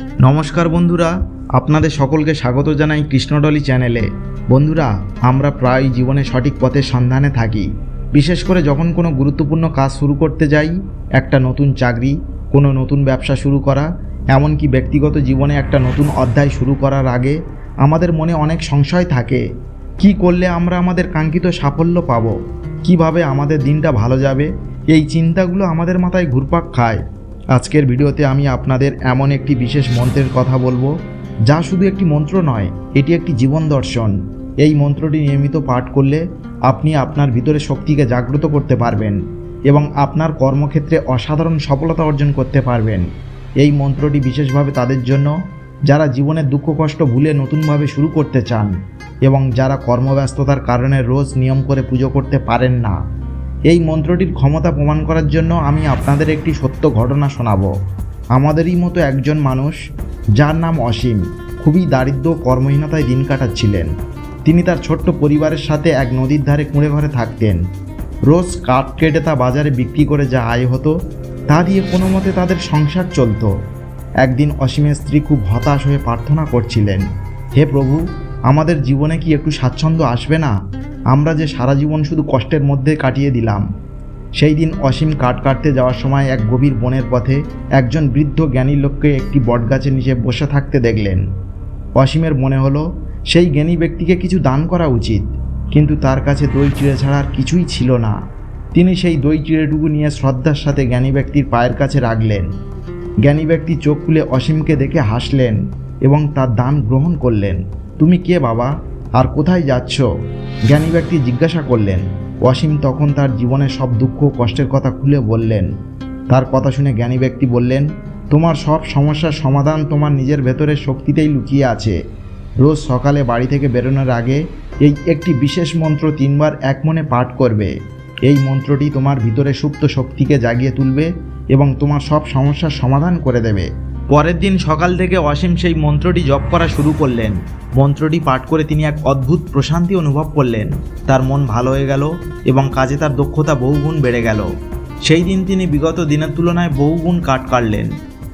নমস্কার বন্ধুরা, আপনাদের সকলকে স্বাগত জানাই কৃষ্ণডলি চ্যানেলে। বন্ধুরা, আমরা প্রায় জীবনে সঠিক পথের সন্ধানে থাকি। বিশেষ করে যখন কোনো গুরুত্বপূর্ণ কাজ শুরু করতে যাই, একটা নতুন চাকরি, কোনো নতুন ব্যবসা শুরু করা, এমনকি ব্যক্তিগত জীবনে একটা নতুন অধ্যায় শুরু করার আগে আমাদের মনে অনেক সংশয় থাকে। কি করলে আমরা আমাদের কাঙ্ক্ষিত সাফল্য পাব? কীভাবে আমাদের দিনটা ভালো যাবে? এই চিন্তাগুলো আমাদের মাথায় ঘুরপাক খায়। আজকের ভিডিওতে আমি আপনাদের এমন একটি বিশেষ মন্ত্রের কথা বলব, যা শুধু একটি মন্ত্র নয়, এটি একটি জীবন দর্শন। এই মন্ত্রটি নিয়মিত পাঠ করলে আপনি আপনার ভিতরে শক্তিকে জাগ্রত করতে পারবেন এবং আপনার কর্মক্ষেত্রে অসাধারণ সফলতা অর্জন করতে পারবেন। এই মন্ত্রটি বিশেষভাবে তাদের জন্য, যারা জীবনের দুঃখ, কষ্ট ভুলে নতুনভাবে শুরু করতে চান এবং যারা কর্মব্যস্ততার কারণে রোজ নিয়ম করে পুজো করতে পারেন না। এই মন্ত্রটির ক্ষমতা প্রমাণ করার জন্য আমি আপনাদের একটি সত্য ঘটনা শোনাব। আমাদেরই মতো একজন মানুষ, যার নাম অসীম, খুবই দারিদ্র কর্মহীনতায় দিন কাটাচ্ছিলেন। তিনি তার ছোট্ট পরিবারের সাথে এক নদীর ধারে কুঁড়ে ঘরে থাকতেন। রোজ কাঠ কেটে তা বাজারে বিক্রি করে যা আয় হতো, তা দিয়ে কোনো মতে তাদের সংসার চলতো। একদিন অসীমের স্ত্রী খুব হতাশ হয়ে প্রার্থনা করছিলেন, হে প্রভু আমাদের জীবনে কি একটু স্বাচ্ছন্দ্য আসবে না? আমরা যে সারা জীবন শুধু কষ্টের মধ্যে কাটিয়ে দিলাম। সেই দিন অসীম কাঠ কাটতে যাওয়ার সময় এক গভীর বনের পথে একজন বৃদ্ধ জ্ঞানী লোককে একটি বটগাছের নিচে বসে থাকতে দেখলেন। অসীমের মনে হলো, সেই জ্ঞানী ব্যক্তিকে কিছু দান করা উচিত, কিন্তু তার কাছে দই চিড়ে ছাড়া আর কিছুই ছিল না। তিনি সেই দই চিড়েটুকু নিয়ে শ্রদ্ধার সাথে জ্ঞানী ব্যক্তির পায়ের কাছে রাখলেন। জ্ঞানী ব্যক্তি চোখ খুলে অসীমকে দেখে হাসলেন এবং তার দান গ্রহণ করলেন। তুমি কে বাবা? আর কোথায় যাচ্ছ? জ্ঞানী ব্যক্তি জিজ্ঞাসা করলেন। অসীম তখন তার জীবনের সব দুঃখ কষ্টের কথা খুলে বললেন। তার কথা শুনে জ্ঞানী ব্যক্তি বললেন, তোমার সব সমস্যার সমাধান তোমার নিজের ভেতরের শক্তিতেই লুকিয়ে আছে। রোজ সকালে বাড়ি থেকে বেরোনোর আগে এই একটি বিশেষ মন্ত্র তিনবার এক মনে পাঠ করবে। এই মন্ত্রটি তোমার ভিতরে সুপ্ত শক্তিকে জাগিয়ে তুলবে এবং তোমার সব সমস্যার সমাধান করে দেবে। পরের দিন সকাল থেকে অসীম সেই মন্ত্রটি জপ করা শুরু করলেন। মন্ত্রটি পাঠ করে তিনি এক অদ্ভুত প্রশান্তি অনুভব করলেন। তার মন ভালো হয়ে গেল এবং কাজে তার দক্ষতা বহুগুণ বেড়ে গেল। সেই দিন তিনি বিগত দিনের তুলনায় বহুগুণ কাট কাটলেন।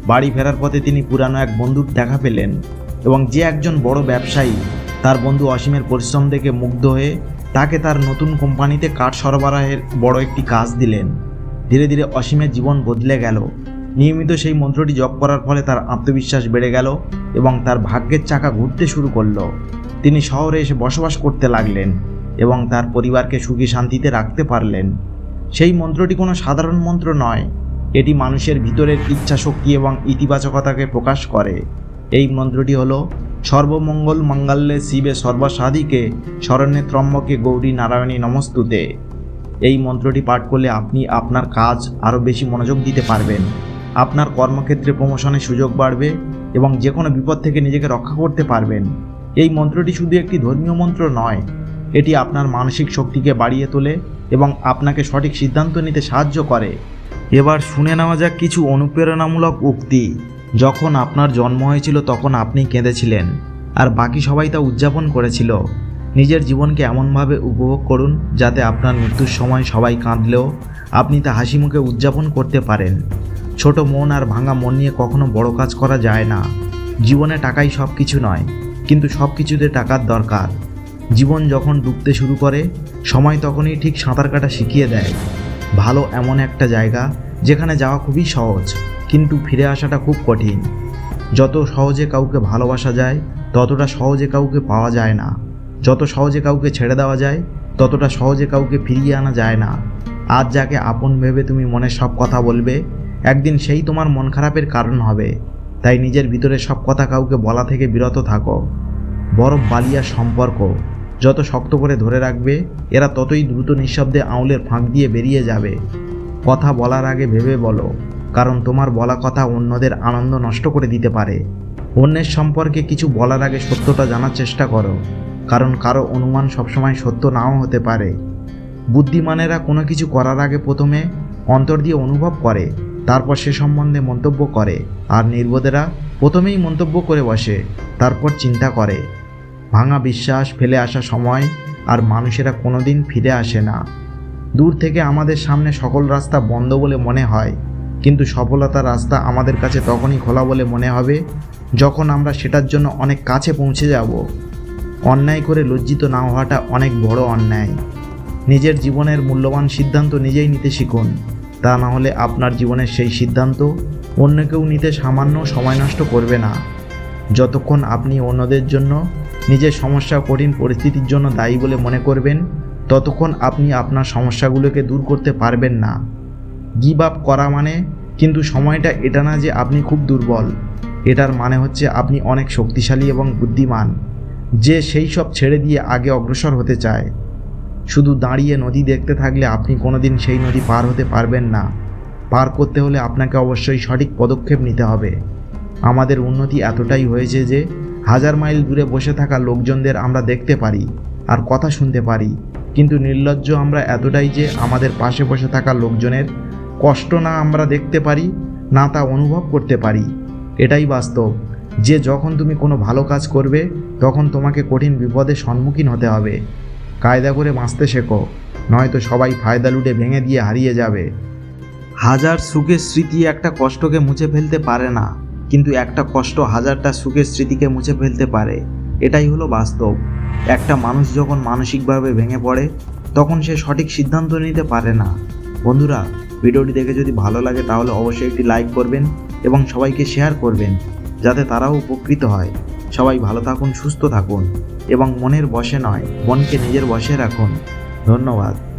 বাড়ি ফেরার পথে তিনি পুরানো এক বন্ধুর দেখা পেলেন এবং যে একজন বড় ব্যবসায়ী, তার বন্ধু অসীমের পরিশ্রম দেখে মুগ্ধ হয়ে তাকে তার নতুন কোম্পানিতে কাঠ সরবরাহের বড় একটি কাজ দিলেন। ধীরে ধীরে অসীমের জীবন বদলে গেল। নিয়মিত সেই মন্ত্রটি জপ করার ফলে তার আত্মবিশ্বাস বেড়ে গেল এবং তার ভাগ্যের চাকা ঘুরতে শুরু করল। তিনি শহরে এসে বসবাস করতে লাগলেন এবং তার পরিবারকে সুখী শান্তিতে রাখতে পারলেন। সেই মন্ত্রটি কোনো সাধারণ মন্ত্র নয়, এটি মানুষের ভিতরের ইচ্ছা শক্তি এবং ইতিবাচকতাকে প্রকাশ করে। এই মন্ত্রটি হলো, সর্বমঙ্গল মঙ্গলে শিবে সর্বসাধিকে, শরণ্যে ত্রম্বকে গৌরী নারায়ণী নমস্তুতে। এই মন্ত্রটি পাঠ করলে আপনি আপনার কাজ আরও বেশি মনোযোগ দিতে পারবেন। আপনার কর্মক্ষেত্রে প্রমোশনের সুযোগ বাড়বে এবং যে কোনো বিপদ থেকে নিজেকে রক্ষা করতে পারবেন। এই মন্ত্রটি শুধু একটি ধর্মীয় মন্ত্র নয়, এটি আপনার মানসিক শক্তিকে বাড়িয়ে তোলে এবং আপনাকে সঠিক সিদ্ধান্ত নিতে সাহায্য করে। এবার শুনে নেওয়া যাক কিছু অনুপ্রেরণামূলক উক্তি। যখন আপনার জন্ম হয়েছিল তখন আপনি কেঁদেছিলেন, আর বাকি সবাই তা উদযাপন করেছিল। নিজের জীবনকে এমনভাবে উপভোগ করুন যাতে আপনার মৃত্যুর সময় সবাই কাঁদলেও আপনি তা হাসি মুখে উদযাপন করতে পারেন। ছোট মন আর ভাঙা মন নিয়ে কখনো বড় কাজ করা যায় না। জীবনে টাকাই সব কিছু নয়, কিন্তু সব কিছুতে টাকার দরকার। জীবন যখন ডুবতে শুরু করে, সময় তখনই ঠিক সাঁতার কাটা শিখিয়ে দেয়। ভালো এমন একটা জায়গা, যেখানে যাওয়া খুবই সহজ, কিন্তু ফিরে আসাটা খুব কঠিন। যত সহজে কাউকে ভালোবাসা যায়, ততটা সহজে কাউকে পাওয়া যায় না। যত সহজে কাউকে ছেড়ে দেওয়া যায়, ততটা সহজে কাউকে ফিরিয়ে আনা যায় না। আজ যাকে আপন ভেবে তুমি মনের সব কথা বলবে একদিন সেই তোমার মন খারাপের কারণ হবে। তাই নিজের ভিতরে সব কথা কাউকে বলা থেকে বিরত থাকো। বরফ বালিয়ার সম্পর্ক, যত শক্ত করে ধরে রাখবে, এরা ততই দ্রুত নিঃশব্দে আউলের ফাঁক দিয়ে বেরিয়ে যাবে। কথা বলার আগে ভেবে বলো, কারণ তোমার বলা কথা অন্যদের আনন্দ নষ্ট করে দিতে পারে। অন্যের সম্পর্কে কিছু বলার আগে সত্যটা জানার চেষ্টা করো, কারণ কারও অনুমান সবসময় সত্য নাও হতে পারে। বুদ্ধিমানেরা কোনো কিছু করার আগে প্রথমে অন্তর দিয়ে অনুভব করে তারপর সে সম্বন্ধে মন্তব্য করে। আর নির্বোধেরা প্রথমেই মন্তব্য করে বসে, তারপর চিন্তা করে। ভাঙা বিশ্বাস ফেলে আসা সময় আর মানুষেরা কোনোদিন ফিরে আসে না। দূর থেকে আমাদের সামনে সকল রাস্তা বন্ধ বলে মনে হয়, কিন্তু সফলতার রাস্তা আমাদের কাছে তখনই খোলা বলে মনে হবে, যখন আমরা সেটার জন্য অনেক কাছে পৌঁছে যাব। অন্যায় করে লজ্জিত না হওয়াটা অনেক বড় অন্যায়। নিজের জীবনের মূল্যবান সিদ্ধান্ত নিজেই নিতে শিখুন। তা না হলে আপনার জীবনের সেই সিদ্ধান্ত অন্য কেউ নিতে সামান্য সময় নষ্ট করবে না। যতক্ষণ আপনি অন্যদের জন্য নিজের সমস্যা, কঠিন পরিস্থিতির জন্য দায়ী বলে মনে করবেন, ততক্ষণ আপনি আপনার সমস্যাগুলোকে দূর করতে পারবেন না। গিভ আপ করা মানে কিন্তু সময়টা এটা না যে আপনি খুব দুর্বল। এটার মানে হচ্ছে আপনি অনেক শক্তিশালী এবং বুদ্ধিমান। যে সেই সব ছেড়ে দিয়ে আগে অগ্রসর হতে চায়। শুধু দাঁড়িয়ে নদী দেখতে থাকলে আপনি কোনোদিন সেই নদী পার হতে পারবেন না। পার করতে হলে আপনাকে অবশ্যই সঠিক পদক্ষেপ নিতে হবে। আমাদের উন্নতি এতটাই হয়েছে যে, হাজার মাইল দূরে বসে থাকা লোকজনদের আমরা দেখতে পারি আর কথা শুনতে পারি। কিন্তু নির্লজ্জ আমরা এতটাই যে, আমাদের পাশে বসে থাকা লোকজনের কষ্ট না আমরা দেখতে পারি, না তা অনুভব করতে পারি। এটাই বাস্তব। যে যখন তুমি কোনো ভালো কাজ করবে, তখন তোমাকে কঠিন বিপদের সম্মুখীন হতে হবে। কায়দা করে বাঁচতে শেখো, নয়তো সবাই ফায়দা লুটে ভেঙে দিয়ে হারিয়ে যাবে। হাজার সুখের স্মৃতি একটা কষ্টকে মুছে ফেলতে পারে না, কিন্তু একটা কষ্ট হাজারটা সুখের স্মৃতিকে মুছে ফেলতে পারে। এটাই হলো বাস্তব। একটা মানুষ যখন মানসিকভাবে ভেঙে পড়ে, তখন সে সঠিক সিদ্ধান্ত নিতে পারে না। বন্ধুরা, ভিডিওটি দেখে যদি ভালো লাগে, তাহলে অবশ্যই একটি লাইক করবেন এবং সবাইকে শেয়ার করবেন। যাতে তারাও উপকৃত হয়। সবাই ভালো থাকুন, সুস্থ থাকুন এবং মনের বসে নয়, মনকে নিজের বসে রাখুন। ধন্যবাদ।